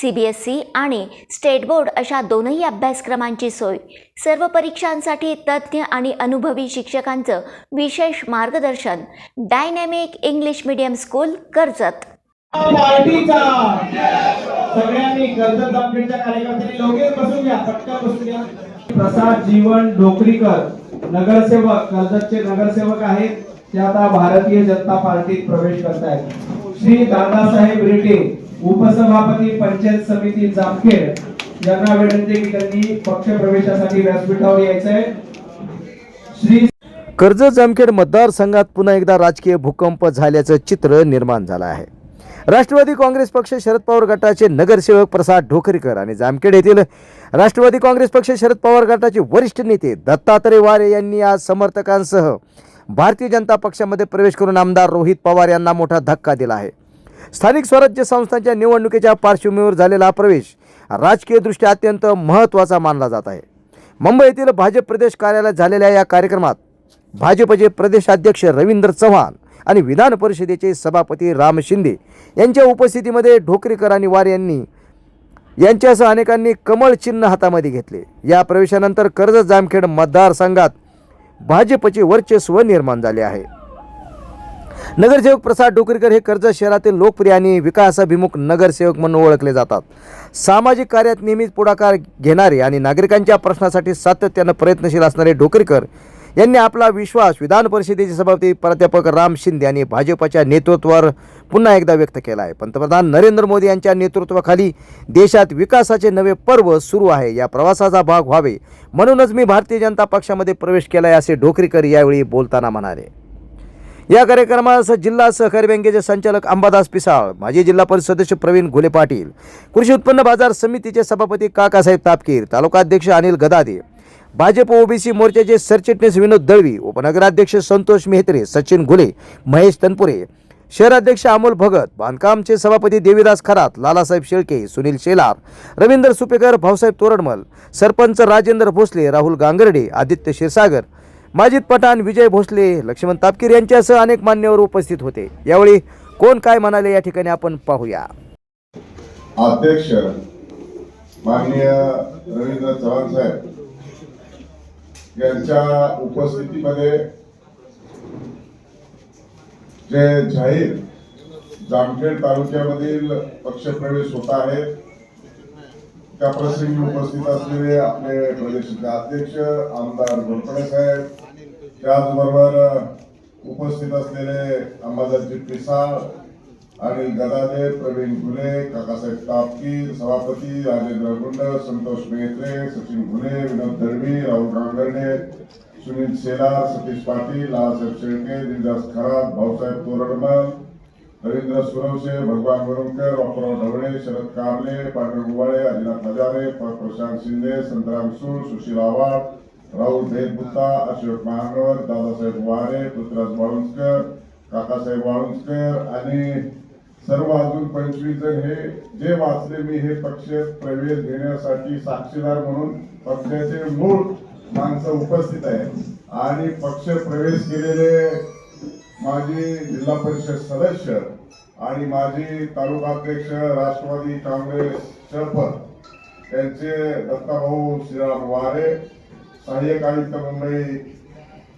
C B S E आणि state board अशा दोनही अभ्यासक्रमांची सोय. सर्व परीक्षांसाठी तज्ज्ञ आणि अनुभवी शिक्षकांचं विशेष मार्गदर्शन. Dynamic English medium school Karjat. सगळ्यांनी कर्जत जामखेडच्या कार्यकर्त्यांनी लगेच बसून घ्या. पटकन बसून घ्या. प्रसाद जीवन डोकरीकर नगरसेवक कर्जतचे नगरसेवक आहेत. ते आता भारतीय जनता पार्टीत प्रवेश करत आहेत श्री दादासाहेब रेटे उपसभापती पंचायत समिती जामखेड यांना विनंती की त्यांनी पक्ष प्रवेशासाठी व्यासपीठावर यायचंय. श्री कर्जत जामखेड मतदारसंघात पुन्हा एकदा राजकीय भूकंप झाल्याचं चित्र निर्माण झालं आहे. राष्ट्रवादी काँग्रेस पक्ष शरद पवार गटाचे नगरसेवक प्रसाद ढोकरीकर आणि जामखेड येथील राष्ट्रवादी काँग्रेस पक्ष शरद पवार गटाचे वरिष्ठ नेते दत्तात्रय वारे यांनी आज समर्थकांसह भारतीय जनता पक्षामध्ये प्रवेश करून आमदार रोहित पवार यांना मोठा धक्का दिला आहे. स्थानिक स्वराज्य संस्थांच्या निवडणुकीच्या पार्श्वभूमीवर झालेला हा प्रवेश राजकीयदृष्ट्या अत्यंत महत्त्वाचा मानला जात आहे. मुंबईतील भाजप प्रदेश कार्यालयात झालेल्या या कार्यक्रमात भाजपचे प्रदेशाध्यक्ष रवींद्र चव्हाण आणि विधान परिषदेचे सभापती राम शिंदे यांच्या उपस्थितीमध्ये ढोकरीकर आणि वार यांनी यांच्यासह अनेकांनी कमळ चिन्ह हातामध्ये घेतले. या प्रवेशानंतर कर्जत जामखेड मतदारसंघात भाजपचे वर्चस्व निर्माण झाले आहे. नगरसेवक प्रसाद डोकरीकर हे कर्जत शहरातील लोकप्रिय आणि विकासाभिमुख नगरसेवक म्हणून ओळखले जातात. सामाजिक कार्यात नेहमीच पुढाकार घेणारे आणि नागरिकांच्या प्रश्नासाठी सातत्यानं प्रयत्नशील असणारे डोकरीकर यांनी आपला विश्वास विधान परिषदेचे सभापती प्राध्यापक राम शिंदे यांनी भाजपच्या नेतृत्वावर पुन्हा एकदा व्यक्त केला आहे. पंतप्रधान नरेंद्र मोदी यांच्या नेतृत्वाखाली देशात विकासाचे नवे पर्व सुरू आहे. या प्रवासाचा भाग व्हावे म्हणूनच मी भारतीय जनता पक्षामध्ये प्रवेश केला आहे असे डोकरीकर यावेळी बोलताना म्हणाले. या कार्यक्रमास जिल्हा सहकारी बँकेचे संचालक अंबादास पिसाळ माजी जिल्हा परिषद सदस्य प्रवीण घुले पाटील कृषी उत्पन्न बाजार समितीचे सभापती काकासाहेब तापकीर तालुकाध्यक्ष अनिल गदादे भाजप ओबीसी मोर्चाचे सरचिटणीस विनोद दळवी उपनगराध्यक्ष संतोष मेहत्रे सचिन घुले महेश तनपुरे शहराध्यक्ष अमोल भगत बांधकामचे सभापती देवीदास खरात लालासाहेब शेळके सुनील शेलार रवींद्र सुपेकर भाऊसाहेब तोरडमल सरपंच राजेंद्र भोसले राहुल गांगर्डे आदित्य क्षीरसागर माजिद पठाण विजय भोसले लक्ष्मण तापकीर यांच्यासह अनेक मान्यवर उपस्थित होते. यावेळी कोण काय म्हणाले या ठिकाणी आपण पाहूया. अध्यक्ष माननीय रवींद्र चव्हाण साहेब यांच्या उपस्थितीमध्ये जे जाहीर जामखेड तालुक्यामधील पक्षप्रवेश होत आहेत त्या प्रसंगी उपस्थित असलेले आपले प्रदेशाचे अध्यक्ष आमदार घोरपडे साहेब त्याचबरोबर उपस्थित असलेले अंबादासजी पिसाळ आणि गदादे प्रवीण घुले काकासाहेब तापकीर सभापती राजेंद्र गुंड संतोष मेहत्रे सचिन घुले विनोद दळवी राहुल गांगर्डे सुनील शेलार सतीश पाटील लालासाहेब शेळके दिलदास खरात भाऊसाहेब तोरडमल रवींद्र सुरवसे भगवान वरुणकर बापूराव ढवळे शरद कारले पांडुरंग गुवाळे आदिनाथ हजारे प्रशांत शिंदे संतराम सूर सुशील आव्हाड राहुल भेदबुत्ता अशोक महानवर दादासाहेब वारे पृथ्वीराज वाळुंजकर काकासाहेब वाळुंजकर आणि सर्व अजून पंचवीस जण हे जे वाचले मी हे पक्ष प्रवेश घेण्यासाठी साक्षीदार म्हणून पक्षाचे मूळ माणसं उपस्थित आहेत. आणि पक्ष प्रवेश केलेले माजी जिल्हा परिषद सदस्य आणि माजी तालुकाध्यक्ष राष्ट्रवादी काँग्रेस शरपत त्यांचे दत्ताभाऊ श्रीराम वारे सहाय्यक आयुक्त मुंबई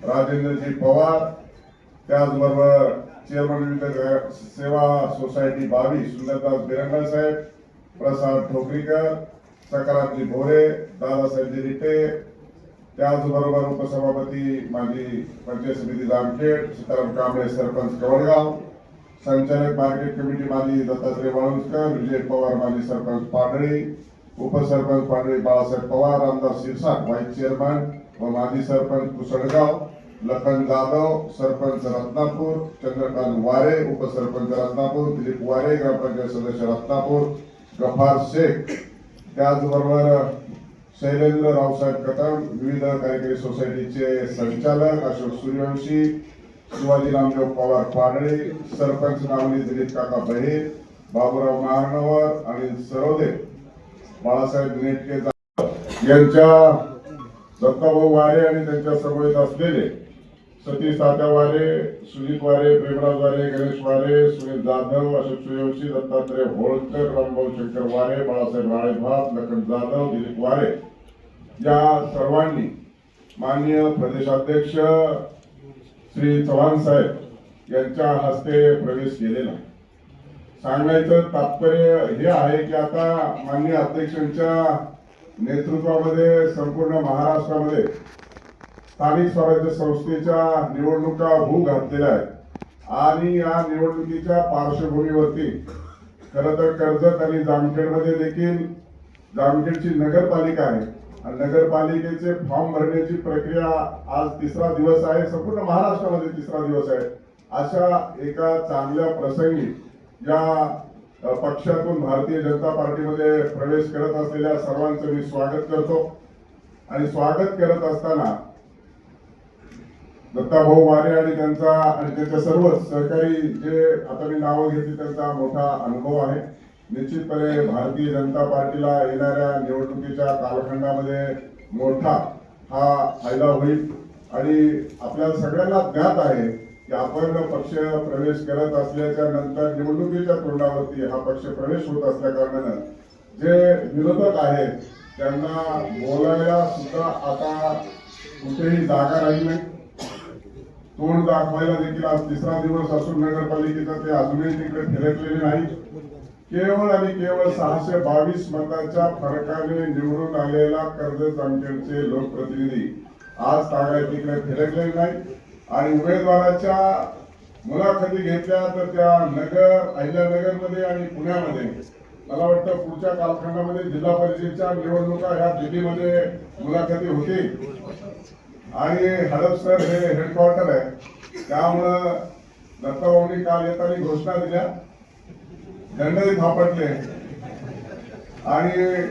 राजेंद्रजी पवार त्याचबरोबर चेअरमन विविध सेवा सोसायटी बावीस सुंदरदास बिरंगळ साहेब प्रसाद ठोकरीकर सकारामजी भोरे दादासाहेबजी रिटे त्याचबरोबर उपसभापती माजी पंचायत समिती जामखेड सीताराम कांबळे सरपंच कवडगाव संचालक मार्केट कमिटी माजी दत्तात्रय वाळुंजकर विजय पवार माजी सरपंच पाडळी उपसरपंच पांढरे बाळासाहेब पवार आमदार शिरसाट व्हाईस चेअरमन व माजी सरपंच कुसळगाव लखन जाधव सरपंच रत्नापूर चंद्रकांत वारे उपसरपंच रत्नापूर दिलीप वारे ग्रामपंचायत सदस्य रत्नापूर गफार शेख. त्याचबरोबर शैलेंद्र रावसाहेब कदम विविध कार्यकारी सोसायटीचे संचालक अशोक सूर्यवंशी शिवाजी रामदेव पवार पाडळे सरपंच नावनी दिलीप काका बहे बाबूराव महानवर आणि सरोदे. बाळासाहेब नेटके यांच्या दत्ताभाऊ वारे आणि त्यांच्या समवेत असलेले सतीश तात्या वारे सुजित वारे प्रेमराज वारे गणेश वारे सुनील जाधव अशोक सूर्यवंशी दत्तात्रय होळकर रामभाऊ शंकर वारे बाळासाहेब राळेभात लखन जाधव दिलीप वारे या सर्वांनी माननीय प्रदेशाध्यक्ष श्री चव्हाण साहेब यांच्या हस्ते प्रवेश केलेला आहे. सांगायचं तात्पर्य हे आहे की आता माननीय अध्यक्षांच्या नेतृत्वामध्ये संपूर्ण महाराष्ट्रामध्ये स्थानिक स्वराज्य संस्थेच्या निवडणुका होऊ घातलेल्या आहेत. आणि या निवडणुकीच्या पार्श्वभूमीवरती खर तर कर्जत आणि जामखेडमध्ये देखील जामखेडची नगरपालिका आहे. आणि नगरपालिकेचे फॉर्म भरण्याची प्रक्रिया आज तिसरा दिवस आहे. संपूर्ण महाराष्ट्रामध्ये तिसरा दिवस आहे. अशा एका चांगल्या प्रसंगी या पक्षातून भारतीय जनता पार्टीमध्ये प्रवेश करत असलेल्या सर्वांचं मी स्वागत करतो. आणि स्वागत करत असताना दत्ताभाऊ वारे आणि त्यांचा आणि त्यांच्या सर्व सहकारी जे आता मी नावं घेतली त्यांचा मोठा अनुभव आहे. निश्चितपणे भारतीय जनता पार्टीला येणाऱ्या निवडणुकीच्या कालखंडामध्ये मोठा हा फायदा होईल. आणि आपल्याला सगळ्यांना ज्ञात आहे की आपण पक्ष प्रवेश करत असल्याच्या नंतर निवडणुकीच्या तोंडावरती हा पक्ष प्रवेश होत असल्या कारणानं जे विरोधक आहेत त्यांना बोलायला सुद्धा आता कुठेही जागा राहिली नाही. तोंड दाखवायला देखील आज तिसरा दिवस असून नगरपालिकेचा ते अजूनही तिकडे फिरकलेले नाही. केवळ आणि केवळ सहाशे बावीस मताच्या फरकाने निवडून आलेला कर्जत जामखेडचे लोकप्रतिनिधी आज तागाय तिकडे फिरकलेले नाही आणि उमेदवाराच्या मुलाखती घेतल्या तर त्या नगर अहिल्यानगरमध्ये आणि पुण्यामध्ये. मला वाटतं पुढच्या कालखंडामध्ये जिल्हा परिषदेच्या निवडणुका ह्या दिल्लीमध्ये मुलाखती होती आणि हडपसर हे हेडक्वार्टर आहे. त्यामुळं दत्ताभाऊनी काल येताना घोषणा दिल्या. दंडही थापटले. आणि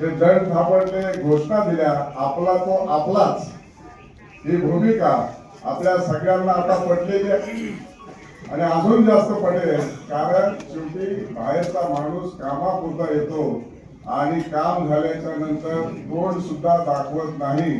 ते दंड थापटले घोषणा दिल्या. आपला तो आपलाच. ही भूमिका आपल्या सगळ्यांना आता पटलेली आहे आणि अजून जास्त पटेल कारण शेवटी बाहेरचा माणूस कामापुरता येतो आणि काम झाल्याच्यानंतर तोंड सुद्धा दाखवत नाही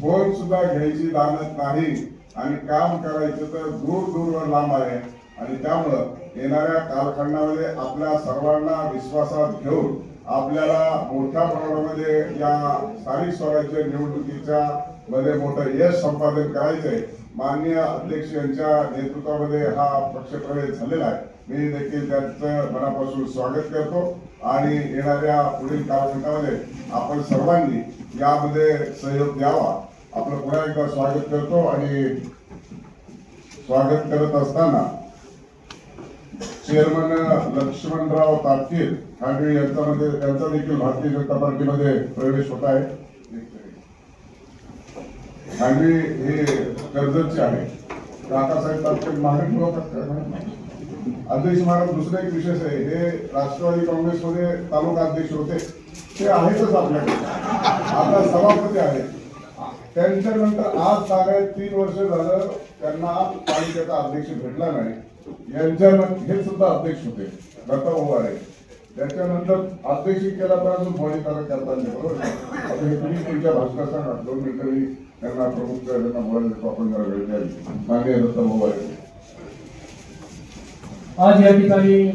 फोन सुद्धा घ्यायची जाणत नाही. आणि काम करायचं तर दूर दूरवर लांब आहे. आणि त्यामुळं येणाऱ्या कालखंडामध्ये आपल्या सर्वांना विश्वासात घेऊन आपल्याला मोठ्या प्रमाणामध्ये या स्थानिक स्वराज्य निवडणुकीच्या मध्ये मोठं यश संपादन करायचंय. माननीय अध्यक्ष यांच्या नेतृत्वामध्ये हा पक्षप्रवेश झालेला आहे. मी देखील त्यांचं मनापासून स्वागत करतो. आणि येणाऱ्या पुढील कालखंडामध्ये आपण सर्वांनी यामध्ये सहयोग द्यावा. आपलं पुन्हा एकदा स्वागत करतो आणि स्वागत करत असताना चेअरमन लक्ष्मणराव तापकीर ठाकरे यांच्यामध्ये त्यांचा देखील भारतीय जनता पार्टीमध्ये प्रवेश होत आहे. आणि हे कर्जतचे आहे. काकासाहेब तापकीर महाराष्ट्र होतात अध्यक्ष महाराज दुसरा एक विशेष आहे हे राष्ट्रवादी काँग्रेसमध्ये तालुका अध्यक्ष होते. ते आहेतच आपल्याकडे. आता सभापती आहेत. त्यांच्यानंतर आज साधारण तीन वर्ष झालं त्यांना पालिकेचा अध्यक्ष भेटला नाही. यांच्यानंतर हे सुद्धा अध्यक्ष होते. दत्ता आहे त्याच्यानंतर अध्यक्ष केला तर अजून बॉडी करत करता बरोबर. आता हे तुम्ही तुमच्या भाषणाचा दोन मिनिटं मी त्यांना प्रमुख त्यांना बोलायला देतो आपण जरा वेळ द्यावी माननीय दत्ता आहे आज या ठिकाणी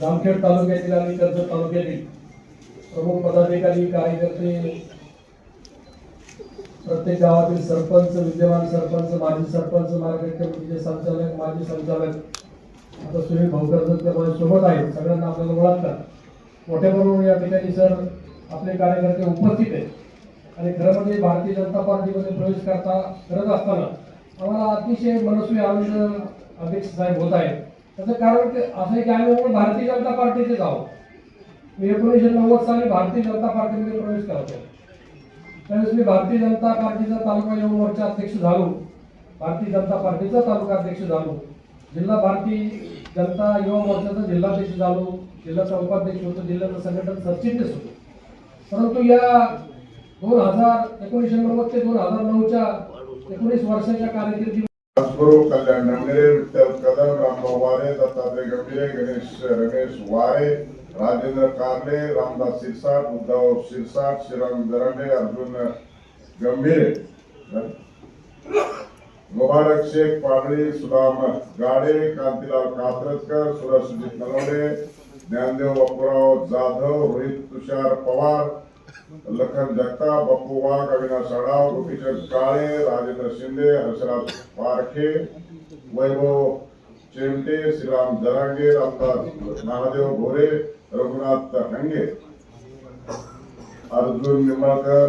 जामखेड तालुक्यातील आणि कर्जत तालुक्यातील प्रमुख पदाधिकारी कार्यकर्ते प्रत्येक गावातील सरपंच विद्यमान सरपंच माजी सरपंच मार्केट कमिटीचे संचालक माजी संचालक आता सुनील भाऊ कर्जतकर माझ्या सोबत आहेत. सगळ्यांना आपल्याला ओळखतात. मोठ्या प्रमाणावर या ठिकाणी सर आपले कार्यकर्ते उपस्थित आहेत. आणि खरं म्हणजे भारतीय जनता पार्टीमध्ये प्रवेश करता करत असताना आम्हाला अतिशय मनस्वी आनंद अध्यक्ष साहेब होत आहे त्याचं कारण ते असं आहे की आम्ही भारतीय जनता पार्टीचेच आहोत. मी एकोणीसशे नव्वद साली भारतीय जनता पार्टीमध्ये प्रवेश करतो त्यावेळेस मी भारतीय जनता पार्टीचा तालुका युवा मोर्चा अध्यक्ष झालो. भारतीय जनता पार्टीचा तालुका अध्यक्ष झालो. जिल्हा भारतीय जनता युवा मोर्चाचा जिल्हाध्यक्ष झालो. जिल्हा उपाध्यक्ष होतो. जिल्ह्याचं संघटन सरचिटणीस होतो. परंतु या दोन हजार एकोणीसशे नव्वद ते दोन हजार नऊच्या एकोणीस वर्षाच्या कारकिर्दी राजगुरू कल्याण डमगिरे विठ्ठल कदम रामभाऊ वारे दत्तात्रय गंभीरे गणेश रमेश वारे राजेंद्र कारले रामदास शिरसाट उद्धव शिरसाट श्रीराम दरांडे अर्जुन गंभीरे. मुबारक शेख पाडळी सुदाम गाडे कांतीलाल कात्रजकर सुरज सुजित नलवडे ज्ञानदेव बापूराव जाधव रोहित तुषार पवार लखन जगताप बापू वाघ अविनाश आढाव गोपीचंद काळे राजेंद्र शिंदे हर्षराज पारखे वैभव चेमटे श्रीराम जरांगे रामदास महादेव भोरे रघुनाथ हंगे अर्जुन निंबाळकर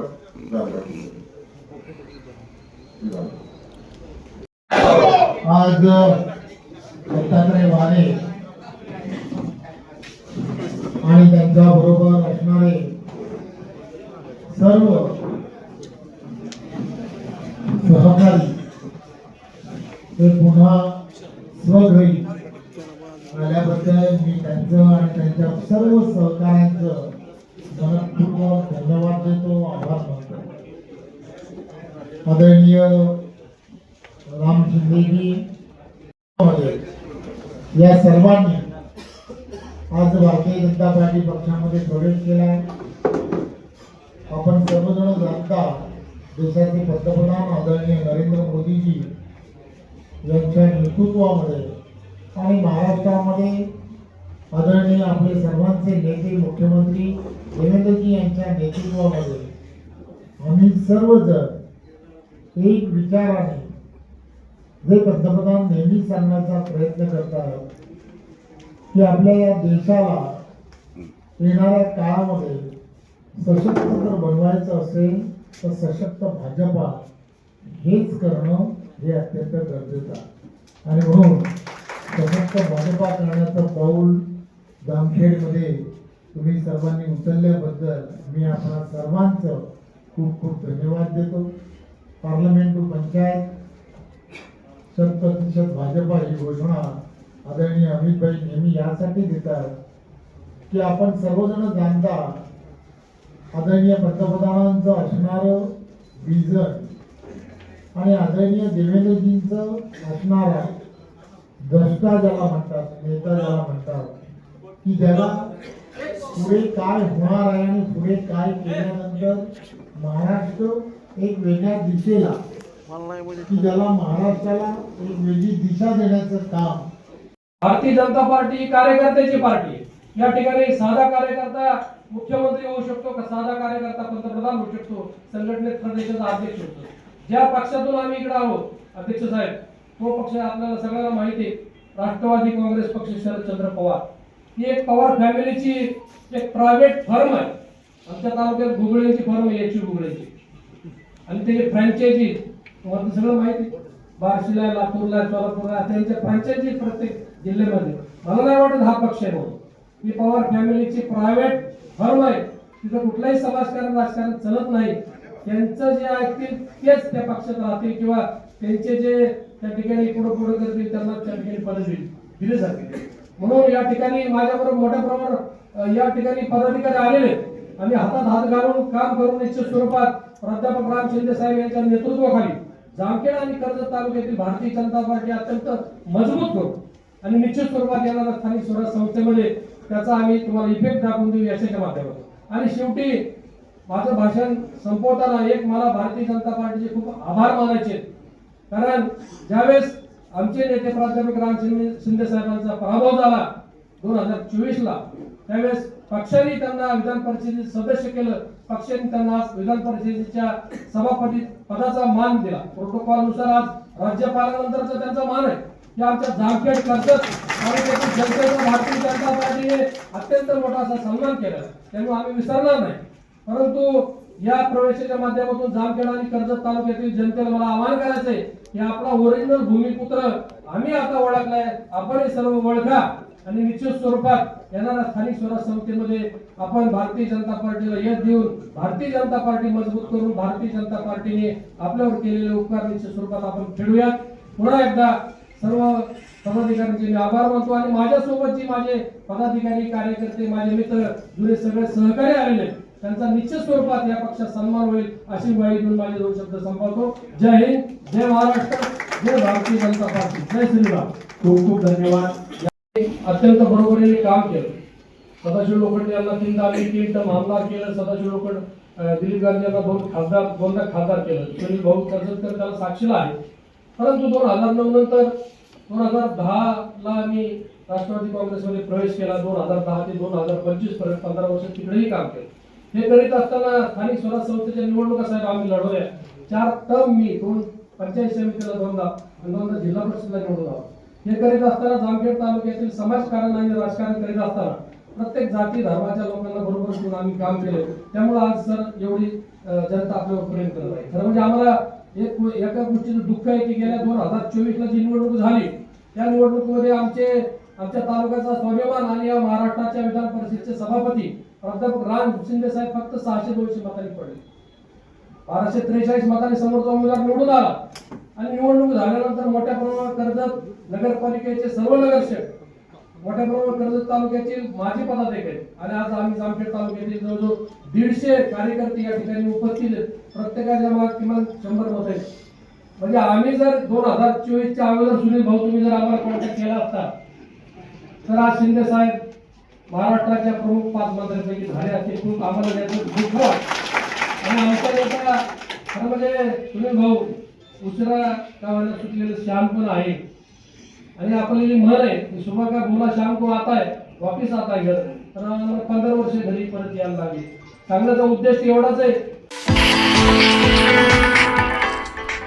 आज दत्तात्रय वारे आणि त्यांच्या बरोबर असणारे सर्व सहकारी ते पुन्हा स्वघरी आल्याबद्दल मी त्यांचं आणि त्यांच्या सर्व सहकाऱ्यांचं मनपूर्वक धन्यवाद देतो आभार मानतो. आदरणीय राम शिंदेजी या सर्वांनी आज भारतीय जनता पार्टी पक्षामध्ये प्रवेश केला. आपण सर्वजण जाणता देशाचे पंतप्रधान आदरणीय नरेंद्र मोदीजी यांच्या नेतृत्वामध्ये आणि महाराष्ट्रामध्ये आदरणीय आपले सर्वांचे नेते मुख्यमंत्री देवेंद्रजी यांच्या नेतृत्वामध्ये आम्ही सर्वजण एक विचाराने जे पंतप्रधान नेहमी सांगण्याचा प्रयत्न करतात की आपल्या या देशाला येणाऱ्या काळामध्ये सशक्त जर बनवायचं असेल तर सशक्त भाजपा हेच करणं हे अत्यंत गरजेचं आहे. आणि म्हणून सशक्त भाजपा करण्याचं पाऊल जामखेडमध्ये तुम्ही सर्वांनी उचलल्याबद्दल मी आपणा सर्वांचं खूप खूप धन्यवाद देतो. पार्लमेंट टू पंचायत शत प्रतिशत भाजपा ही घोषणा आदरणीय अमितभाई नेहमी यासाठी देतात की आपण सर्वजण जाणता आदरणीय पंतप्रधानांचं असणारं विजन आणि आदरणीय देवेंद्रजींचं असणारा द्रष्टा ज्याला म्हणतात नेता ज्याला म्हणतात की ज्याला पुढे काय होणार आहे आणि पुढे काय केल्यानंतर महाराष्ट्र एक वेगळ्या दिशेला की ज्याला महाराष्ट्राला एक वेगळी दिशा देण्याचं काम. भारतीय जनता पार्टी ही कार्यकर्त्याची पार्टी. या ठिकाणी साधा कार्यकर्ता मुख्यमंत्री होऊ शकतो का? साधा कार्यकर्ता पंतप्रधान होऊ शकतो. संघटनेत प्रदेशाचा अध्यक्ष होतो. ज्या पक्षातून आम्ही इकडे आहोत अध्यक्ष साहेब तो पक्ष आपल्याला सगळ्यांना माहिती आहे. राष्ट्रवादी काँग्रेस पक्ष शरदचंद्र पवार. ही एक पवार फॅमिलीची एक प्रायव्हेट फर्म आहे. आमच्या तालुक्यात गुगळेंची फर्म आहे याची गुगळेची आणि त्याची फ्रँचायझी तुम्हाला सगळं माहिती आहे. बार्शीला लातूरला सोलापूरला त्यांच्या फ्रँचायझी प्रत्येक जिल्ह्यामध्ये. मला नाही वाटत हा पक्ष आहे म्हणून. ही पवार फॅमिलीची प्रायव्हेट फर्म आहे. तिथं कुठलाही समाजकारण राजकारण चालत नाही. त्यांचं जे ऐकतील तेच त्या पक्षात राहतील किंवा त्यांचे जे त्या ठिकाणी पुढे पुढे करतील त्यांना त्या ठिकाणी पद दिली दिले जातील म्हणून या ठिकाणी माझ्याबरोबर मोठ्या प्रमाणात या ठिकाणी पदाधिकारी आलेले आम्ही हातात हात घालून काम करून निश्चित स्वरूपात प्राध्यापक राम शिंदे साहेब यांच्या नेतृत्वाखाली जामखेड आणि कर्जत तालुक्यातील भारतीय जनता पार्टी अत्यंत मजबूत करू आणि निश्चित स्वरूपात येणाऱ्या स्थानिक स्वराज संस्थेमध्ये त्याचा आम्ही तुम्हाला इफेक्ट दाखवून देऊ याच्या माध्यमातून. आणि शेवटी माझं भाषण संपवताना एक मला भारतीय जनता पार्टीचे खूप आभार मानायचे कारण ज्यावेळेस आमचे नेते प्राध्यापक राम शिंदे साहेबांचा पराभव झाला दोन हजार चोवीस ला त्यावेळेस पक्षाने त्यांना विधान परिषदेत सदस्य केलं. पक्षाने त्यांना आज विधान परिषदेच्या सभापती पदाचा मान दिला. प्रोटोकॉलनुसार आज राज्यपालानंतरचा त्यांचा मान आहे. की आमच्या जामखेड कर्जत आणि त्याची जनतेचा भारतीय जनता पार्टीने अत्यंत मोठा असा सन्मान केला. त्यामुळे आम्ही विसरणार नाही. परंतु या प्रवेशाच्या माध्यमातून जामखेड आणि कर्जत तालुक्यातील जनतेला मला आवाहन करायचंय की आपला ओरिजिनल भूमिपुत्र आम्ही आता ओळखलाय. आपण हे सर्व ओळखा आणि निश्चित स्वरूपात येणाऱ्या स्थानिक स्वराज संस्थेमध्ये आपण भारतीय जनता पार्टीला यश देऊन भारतीय जनता पार्टी मजबूत करून भारतीय जनता पार्टीने आपल्यावर केलेले उपकार निश्चित स्वरूपात आपण फेडूयात. पुन्हा एकदा सर्व पदाधिकाऱ्यांचे मी आभार मानतो आणि माझ्यासोबत जी माझे पदाधिकारी कार्यकर्ते माझे मित्र जुने सगळे सहकारी आलेले त्यांचा निश्चित स्वरूपात या पक्षात सन्मान होईल अशी ग्वाही देऊन माझे दोन शब्द संपवतो. जय हिंद जय महाराष्ट्र जय भारतीय जनता पार्टी. जय श्रीराम. खूप खूप धन्यवाद. अत्यंत बरोबरीने काम केलं. सदाशिव लोखंडे यांना तीनदा आम्ही तीन टर्म आमदार केलं. सदाशिव लोखंड दिलीप गांधी यांना दोन खासदार दोनदा खासदार केलं. सुनील भाऊ कर्जतकर त्याला साक्षीला आहे. परंतु दोन हजार नऊ नंतर दोन हजार दहा ला राष्ट्रवादी काँग्रेसमध्ये प्रवेश केला दोन हजार दहा ते दोन हजार पंचवीसपर्यंत पंधरा वर्ष तिकडेही काम केलं. हे करीत असताना स्थानिक स्वराज संस्थेच्या निवडणुका साहेब आम्ही लढवल्या. चार टर्म मी दोन पंचायत समितीला दोनदा आणि दोनदा जिल्हा परिषदला निवडून आलो. हे करीत असताना जामखेड तालुक्यातील समाजकारण आणि राजकारण करीत असताना प्रत्येक जाती धर्माच्या लोकांना बरोबर घेऊन आम्ही काम केले. त्यामुळे आज सर एवढी जनता आपल्यावर प्रेम करत आहे. खरं म्हणजे आम्हाला एक एका गोष्टीचं दुःख आहे की गेल्या दोन हजार चोवीसला जी निवडणूक झाली या निवडणुकीमध्ये आमचे आमच्या तालुक्याचा स्वाभिमान आणि या महाराष्ट्राच्या विधान परिषदेचे सभापती प्राध्यापक राम शिंदे साहेब फक्त सहाशे दोनशे मतांनी पडले. बाराशे त्रेचाळीस मतांनी समोरचा उमेदवार निवडून आला. आणि निवडणूक झाल्यानंतर मोठ्या प्रमाणात कर्जत नगरपालिकेचे सर्व नगरसेवक मोठ्या प्रमाणात कर्जत तालुक्याचे माजी पदाधिकारी आणि आज आम्ही जामखेड तालुक्यातील जवळजवळ दीडशे कार्यकर्ते या ठिकाणी उपस्थित आहेत. प्रत्येकाच्या मागे किमान शंभर मत आहेत. म्हणजे आम्ही जर दोन हजार चोवीसच्या अगोदर सुनील भाऊ तुम्ही जर आम्हाला कॉन्टॅक्ट केला असता तर आज शिंदे साहेब महाराष्ट्राच्या प्रमुख पाच मंत्र्यांपैकी झाले असते. खूप आम्हाला त्याचं दुःख आणि आमच्या नेता खरं म्हणजे सुनील भाऊ उशिरा का व्हायला सुटलेलं श्याम पण आहे. आणि आपले जे म्हण आहे की सुबह का बोला श्याम को आता आहे? वापिस आता आहे घर तर आम्हाला पंधरा वर्ष घरी परत यायला लागली. सांगण्याचा उद्देश एवढाच आहे.